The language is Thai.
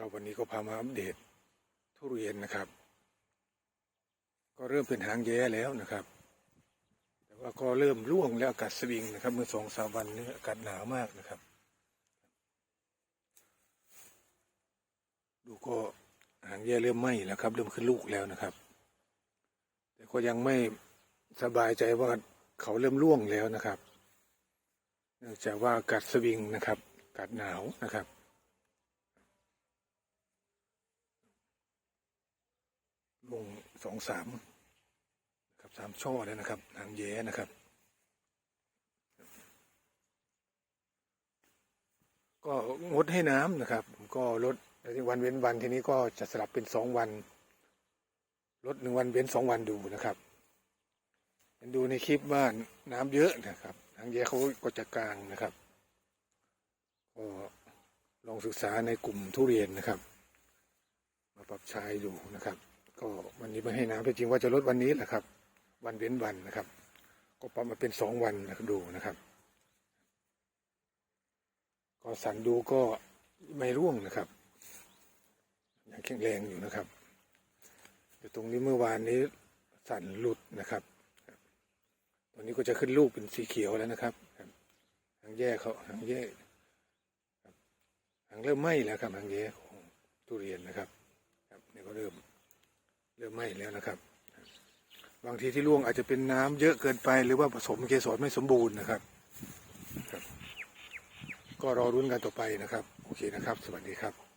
ครับวันนี้ก็พามาอัปเดตทุเรียนนะครับ ก็เริ่มเป็นหางแย้แล้วนะครับ แต่ว่าก็เริ่มร่วงแล้วอากาศสวิงนะครับ เมื่อสองสามวันนี้อากาศหนาวมากนะครับ ดูก็หางแย้เริ่มไหม้แล้วครับ เริ่มขึ้นลูกแล้วนะครับ แต่ก็ยังไม่สบายใจว่าเขาเริ่มร่วงแล้วนะครับ เนื่องจากว่าอากาศสวิงนะครับอากาศหนาวนะครับ ลงสองสามนะครับสามช่อแล้วนะครับหางแย้นะครับ ก็งดให้น้ำนะครับ ก็ลดวันเว้นวันทีนี้ก็จะสลับเป็นสองวันลดหนึ่งวันเว้นสองวันดูนะครับเห็นดูในคลิปว่าน้ำเยอะนะครับหางแย้เขาก็จะกลางนะครับก็ลองศึกษาในกลุ่มทุเรียนนะครับ มาปรับใช้ดูนะครับ ก็วันนี้ไม่ให้น้ำแต่จริงว่าจะลดวันนี้แหละครับ วันเว้นวันนะครับ ก็ปรับมาเป็นสองวันนะครับดูนะครับ ก็สันดูก็ไม่ร่วงนะครับยังแข็งแรงอยู่นะครับอยู่ตรงนี้เมื่อวานนี้สันหลุดนะครับตอนนี้ก็จะขึ้นลูกเป็นสีเขียวแล้วนะครับหางแย่เขาหางแย่หางเริ่มไหม้แล้วครับหางแย่ของทุเรียนนะครับ เริ่มไหม้แล้วนะครับ บางทีที่ร่วงอาจจะเป็นน้ำเยอะเกินไป หรือว่าผสมเกสรไม่สมบูรณ์นะครับครับ ก็รอรุ้นกันต่อไปนะครับ โอเคนะครับ สวัสดีครับ